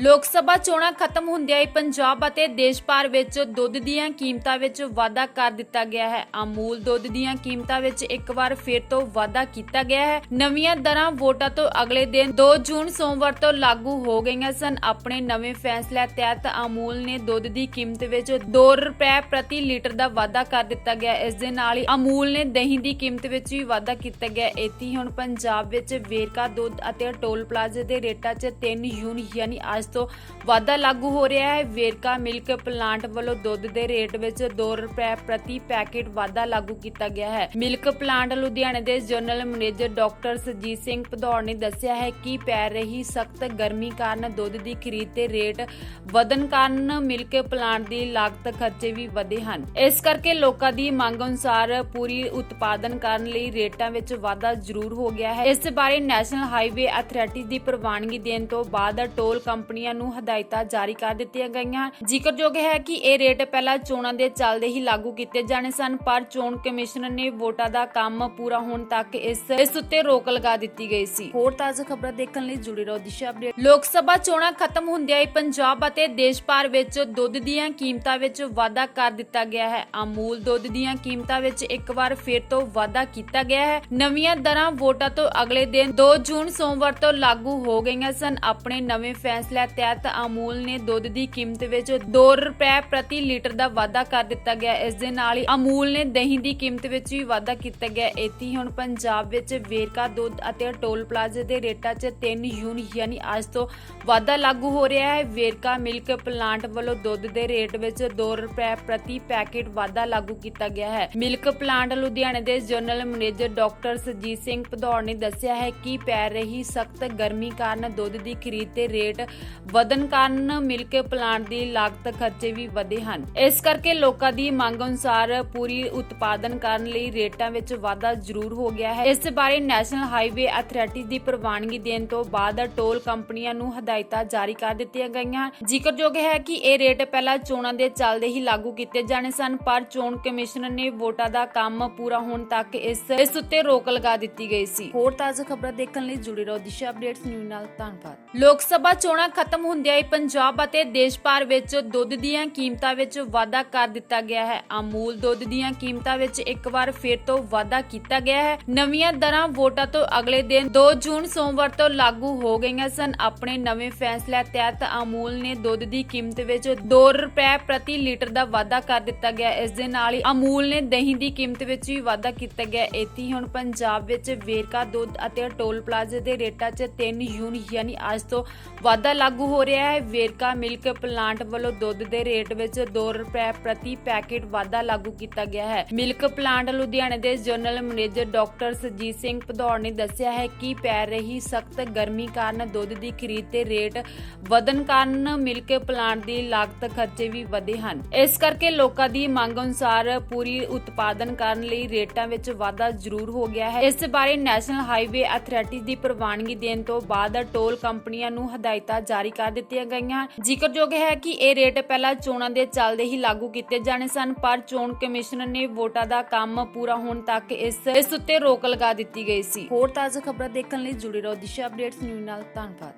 ਲੋਕ ਸਭਾ ਚੋਣਾਂ ਖਤਮ ਹੁੰਦਿਆਂ ਹੀ ਪੰਜਾਬ ਅਤੇ ਦੇਸ਼ ਭਰ ਵਿੱਚ ਦੁੱਧ ਦੀਆਂ ਕੀਮਤਾਂ ਵਿੱਚ ਵਾਧਾ ਕਰ ਦਿੱਤਾ ਗਿਆ ਹੈ। ਅਮੂਲ ਦੁੱਧ ਦੀਆਂ ਕੀਮਤਾਂ ਵਿੱਚ ਇੱਕ ਵਾਰ ਫਿਰ ਤੋਂ ਵਾਧਾ ਕੀਤਾ ਗਿਆ ਹੈ। ਨਵੀਆਂ ਦਰਾਂ ਵੋਟਾਂ ਤੋਂ ਅਗਲੇ ਦਿਨ 2 ਜੂਨ ਸੋਮਵਾਰ ਤੋਂ ਲਾਗੂ ਹੋ ਗਈਆਂ ਸਨ। ਆਪਣੇ ਨਵੇਂ ਫੈਸਲੇ ਤਹਿਤ ਅਮੂਲ ਨੇ ਦੁੱਧ ਦੀ ਕੀਮਤ ਵਿੱਚ 2 ਰੁਪਏ ਪ੍ਰਤੀ ਲੀਟਰ ਦਾ ਵਾਧਾ ਕਰ ਦਿੱਤਾ ਗਿਆ। ਇਸ ਦੇ ਨਾਲ ਹੀ ਅਮੂਲ ਨੇ ਦਹੀਂ ਦੀ ਕੀਮਤ ਵਿੱਚ ਵੀ ਵਾਧਾ ਕੀਤਾ ਗਿਆ। ਇੱਥੇ ਹੁਣ ਪੰਜਾਬ ਵਿੱਚ ਵੇਰਕਾ ਦੁੱਧ ਅਤੇ ਟੋਲ ਪਲਾਜ਼ੇ ਦੇ ਰੇਟਾਂ 'ਚ 3 ਯੂਨ ਯਾਨੀ ਅੱਜ ਤੋਂ ਵਾਧਾ ਲਾਗੂ ਹੋ ਰਿਹਾ ਹੈ। ਵੇਰਕਾ ਮਿਲਕ ਪਲਾਂਟ ਵੱਲੋਂ ਦੁੱਧ ਦੇ ਰੇਟ ਵਿੱਚ 2 ਰੁਪਏ ਪ੍ਰਤੀ ਪੈਕੇਟ ਵਾਧਾ ਲਾਗੂ ਕੀਤਾ ਗਿਆ ਹੈ। ਮਿਲਕ ਪਲਾਂਟ ਲੁਧਿਆਣਾ ਦੇ general manager doctor Sujit Singh Bhadaur ਨੇ ਦੱਸਿਆ ਹੈ ਕਿ ਪੈ ਰਹੀ ਸਖਤ ਗਰਮੀ ਕਾਰਨ ਦੁੱਧ ਦੀ ਖਰੀਦ ਤੇ ਰੇਟ ਵਧਣ ਕਾਰਨ ਮਿਲਕ ਪਲਾਂਟ ਦੀ ਲਾਗਤ ਖਰਚੇ ਵੀ ਵਧੇ ਹਨ। ਇਸ ਕਰਕੇ ਲੋਕਾਂ ਦੀ ਮੰਗ ਅਨੁਸਾਰ ਪੂਰੀ ਉਤਪਾਦਨ ਕਰਨ ਲਈ ਰੇਟਾਂ ਵਿੱਚ ਵਾਧਾ ਜ਼ਰੂਰ ਹੋ ਗਿਆ ਹੈ। ਇਸ ਬਾਰੇ ਨੈਸ਼ਨਲ ਹਾਈਵੇ ਅਥਾਰਟੀ ਦੀ ਪ੍ਰਵਾਨਗੀ ਦੇਣ ਤੋਂ ਬਾਅਦ ਟੋਲ ਕੰਪਨੀ ਕੰਪਨੀਆਂ ਨੂੰ ਹਦਾਇਤਾਂ ਜਾਰੀ ਕਰ ਦਿੱਤੀਆਂ ਗਈਆਂ। ਜ਼ਿਕਰਯੋਗ ਹੈ ਕਿ ਇਹ ਰੇਟ ਪਹਿਲਾਂ ਚੋਣਾਂ ਦੇ ਚੱਲਦੇ ਹੀ ਲਾਗੂ ਕੀਤੇ ਜਾਣੇ ਸਨ ਪਰ ਚੋਣ ਕਮਿਸ਼ਨ ਨੇ ਵੋਟਾਂ ਦਾ ਕੰਮ ਪੂਰਾ ਹੋਣ ਤੱਕ ਇਸ ਇਸ ਉੱਤੇ ਰੋਕ ਲਗਾ ਦਿੱਤੀ ਗਈ ਸੀ। ਹੋਰ ਤਾਜ਼ਾ ਖਬਰਾਂ ਦੇਖਣ ਲਈ ਜੁੜੇ ਰਹੋ ਦਿਸ਼ਾ ਅਪਡੇਟ। ਲੋਕ ਸਭਾ ਚੋਣਾਂ ਖਤਮ ਹੁੰਦਿਆਂ ਹੀ ਪੰਜਾਬ ਅਤੇ ਦੇਸ਼ ਭਰ ਵਿੱਚ ਦੁੱਧ ਦੀਆਂ ਕੀਮਤਾਂ ਵਿੱਚ ਵਾਧਾ ਕਰ ਦਿੱਤਾ ਗਿਆ ਹੈ। ਅਮੂਲ ਦੁੱਧ ਦੀਆਂ ਕੀਮਤਾਂ ਵਿੱਚ ਇੱਕ ਵਾਰ ਫਿਰ ਤੋਂ ਵਾਧਾ ਕੀਤਾ ਗਿਆ ਹੈ। ਨਵੀਆਂ ਦਰਾਂ ਵੋਟਾਂ ਤੋਂ ਅਗਲੇ ਦਿਨ 2 ਜੂਨ ਸੋਮਵਾਰ ਤੋਂ ਲਾਗੂ ਹੋ ਗਈਆਂ ਸਨ। ਆਪਣੇ ਨਵੇਂ ਫੈਸਲੇ ਤਹਿਤ ਅਮੂਲ ਨੇ ਦੁੱਧ ਦੀ ਕੀਮਤ ਵਿੱਚ 2 ਰੁਪਏ ਪ੍ਰਤੀ ਲੀਟਰ ਦਾ ਵਾਧਾ ਕਰ ਦਿੱਤਾ ਗਿਆ। ਇਸ ਦੇ ਨਾਲ ਹੀ ਅਮੂਲ ਨੇ ਦਹੀਂ ਦੀ ਕੀਮਤ ਵਿੱਚ ਵੀ ਵਾਧਾ ਕੀਤਾ ਗਿਆ। ਇਤੀ ਹੁਣ ਪੰਜਾਬ ਵਿੱਚ ਵੇਰਕਾ ਦੁੱਧ ਅਤੇ ਟੋਲ ਪਲਾਜ਼ੇ ਦੇ ਰੇਟਾਂ 'ਚ 3 ਯੂਨ ਯਾਨੀ ਅੱਜ ਤੋਂ ਵਾਧਾ ਲਾਗੂ ਹੋ ਰਿਹਾ ਹੈ। ਵੇਰਕਾ ਮਿਲਕ ਪਲਾਂਟ ਵੱਲੋਂ ਦੁੱਧ ਦੇ ਰੇਟ ਵਿੱਚ 2 ਰੁਪਏ ਪ੍ਰਤੀ ਪੈਕੇਟ ਵਾਧਾ ਲਾਗੂ ਕੀਤਾ ਗਿਆ ਹੈ। ਮਿਲਕ ਪਲਾਂਟ ਲੁਧਿਆਣੇ ਦੇ general manager doctor Sujit Singh Bhadaur ਨੇ ਦੱਸਿਆ ਹੈ ਕਿ ਪੈ ਰਹੀ ਸਖਤ ਗਰਮੀ ਕਾਰਨ ਦੁੱਧ ਦੀ ਖਰੀਦ ਤੇ ਰੇਟ ਵਧਣ ਕਾਰਨ ਮਿਲਕ ਪਲਾਂਟ ਦੀ ਲਾਗਤ ਖਰਚੇ ਵੀ ਵਧੇ ਹਨ। ਇਸ ਕਰਕੇ ਲੋਕਾਂ ਦੀ ਮੰਗ ਅਨੁਸਾਰ ਪੂਰੀ ਉਤਪਾਦਨ ਕਰਨ ਲਈ ਰੇਟਾਂ ਵਿੱਚ ਵਾਧਾ ਜ਼ਰੂਰ ਹੋ ਗਿਆ ਹੈ। ਇਸ ਬਾਰੇ ਨੈਸ਼ਨਲ ਹਾਈਵੇ ਅਥਾਰਟੀ ਦੀ ਪ੍ਰਵਾਨਗੀ ਦੇਣ ਤੋਂ ਬਾਅਦ ਟੋਲ ਕੰਪਨੀਆਂ ਨੂੰ ਹਦਾਇਤਾਂ ਜਾਰੀ ਕਰ ਦਿੱਤੀਆਂ ਗਈਆਂ। ਜ਼ਿਕਰਯੋਗ ਹੈ ਕਿ ਇਹ ਰੇਟ ਪਹਿਲਾਂ ਚੋਣਾਂ ਦੇ ਚੱਲਦੇ ਹੀ ਲਾਗੂ ਕੀਤੇ ਜਾਣੇ ਸਨ ਪਰ ਚੋਣ ਕਮਿਸ਼ਨ ਨੇ ਵੋਟਾਂ ਦਾ ਕੰਮ ਪੂਰਾ ਹੋਣ ਤੱਕ ਇਸ ਇਸ ਉੱਤੇ ਰੋਕ ਲਗਾ ਦਿੱਤੀ ਗਈ ਸੀ। ਹੋਰ ਤਾਜ਼ਾ ਖਬਰਾਂ ਦੇਖਣ ਲਈ ਜੁੜੇ ਰਹੋ ਦਿਸ਼ਾ ਅਪਡੇਟਸ ਨਿਊਜ਼ ਨਾਲ। ਧੰਨਵਾਦ। ਲੋਕ ਸਭਾ ਚੋਣਾਂ ਖਤਮ ਹੁੰਦਿਆਂ ਹੀ ਪੰਜਾਬ ਅਤੇ ਦੇਸ਼ ਭਰ ਵਿੱਚ ਦੁੱਧ ਦੀਆਂ ਕੀਮਤਾਂ ਵਿੱਚ ਵਾਧਾ ਕਰ ਦਿੱਤਾ ਗਿਆ ਹੈ। ਅਮੂਲ ਦੁੱਧ ਦੀਆਂ ਕੀਮਤਾਂ ਵਿੱਚ ਇੱਕ ਵਾਰ ਫਿਰ ਤੋਂ ਵਾਧਾ ਕੀਤਾ ਗਿਆ ਹੈ। ਨਵੀਆਂ ਦਰਾਂ ਵੋਟਾਂ ਤੋਂ ਅਗਲੇ ਦਿਨ 2 ਜੂਨ ਸੋਮਵਾਰ ਤੋਂ ਲਾਗੂ ਹੋ ਗਈਆਂ ਸਨ। ਆਪਣੇ ਨਵੇਂ ਫੈਸਲੇ ਤਹਿਤ ਅਮੂਲ ਨੇ ਦੁੱਧ ਦੀ ਕੀਮਤ ਵਿੱਚ 2 ਰੁਪਏ ਪ੍ਰਤੀ ਲੀਟਰ ਦਾ ਵਾਧਾ ਕਰ ਦਿੱਤਾ ਗਿਆ। ਇਸ ਦੇ ਨਾਲ ਹੀ ਅਮੂਲ ਨੇ ਦਹੀਂ ਦੀ ਕੀਮਤ ਵਿੱਚ ਵੀ ਵਾਧਾ ਕੀਤਾ ਗਿਆ। ਇੱਥੇ ਹੁਣ ਪੰਜਾਬ ਵਿੱਚ ਵੇਰਕਾ ਦੁੱਧ ਅਤੇ ਟੋਲ ਪਲਾਜ਼ੇ ਦੇ ਰੇਟਾਂ 'ਚ 3 ਯੂਨ ਯਾਨੀ ਅੱਜ ਤੋਂ ਵਾਧਾ ਲਾਗੂ ਹੋ ਰਿਹਾ ਹੈ। ਵੇਰਕਾ ਮਿਲਕ ਪਲਾਂਟ ਵੱਲੋਂ ਦੁੱਧ ਦੇ ਰੇਟ ਵਿੱਚ 2 ਰੁਪਏ ਪ੍ਰਤੀ ਪੈਕੇਟ ਵਾਧਾ ਲਾਗੂ ਕੀਤਾ ਗਿਆ ਹੈ। ਮਿਲਕ ਪਲਾਂਟ ਲੁਧਿਆਣਾ ਦੇ general manager doctor Sujit Singh Bhadaur ਨੇ ਦੱਸਿਆ ਹੈ ਕਿ ਪੈ ਰਹੀ ਸਖਤ ਗਰਮੀ ਕਾਰਨ ਦੁੱਧ ਦੀ ਖਰੀਦ ਤੇ ਰੇਟ ਵਧਣ ਕਾਰਨ ਮਿਲਕ ਪਲਾਂਟ ਦੀ ਲਾਗਤ ਖਰਚੇ ਵੀ ਵਧੇ ਹਨ। ਇਸ ਕਰਕੇ ਲੋਕਾਂ ਦੀ ਮੰਗ ਅਨੁਸਾਰ ਪੂਰੀ ਉਤਪਾਦਨ ਕਰਨ ਲਈ ਰੇਟਾਂ ਵਿੱਚ ਵਾਧਾ ਜ਼ਰੂਰ ਹੋ ਗਿਆ ਹੈ। ਇਸ ਬਾਰੇ ਨੈਸ਼ਨਲ ਹਾਈਵੇ ਅਥਾਰਟੀ ਦੀ ਪ੍ਰਵਾਨਗੀ ਦੇਣ ਤੋਂ ਬਾਅਦ ਟੋਲ ਕੰਪਨੀਆਂ ਨੂੰ ਹਦਾਇਤਾਂ ਜਾਰੀ ਕਰ ਦਿੱਤੀਆਂ ਗਈਆਂ। ਜ਼ਿਕਰਯੋਗ ਹੈ ਕਿ ਇਹ ਰੇਟ ਪਹਿਲਾਂ ਚੋਣਾਂ ਦੇ ਚੱਲਦੇ ਹੀ ਲਾਗੂ ਕੀਤੇ ਜਾਣੇ ਸਨ, ਪਰ ਚੋਣ ਕਮਿਸ਼ਨਰ ਨੇ ਵੋਟਾਂ ਦਾ ਕੰਮ ਪੂਰਾ ਹੋਣ ਤੱਕ ਇਸ ਇਸ ਉੱਤੇ ਰੋਕ ਲਗਾ ਦਿੱਤੀ ਗਈ ਸੀ। ਹੋਰ ਤਾਜ਼ਾ ਖਬਰਾਂ ਦੇਖਣ ਲਈ ਜੁੜੇ ਰਹੋ ਦਿਸ਼ਾ ਅਪਡੇਟਸ ਨਿਊਜ਼ ਨਾਲ। ਧੰਨਵਾਦ।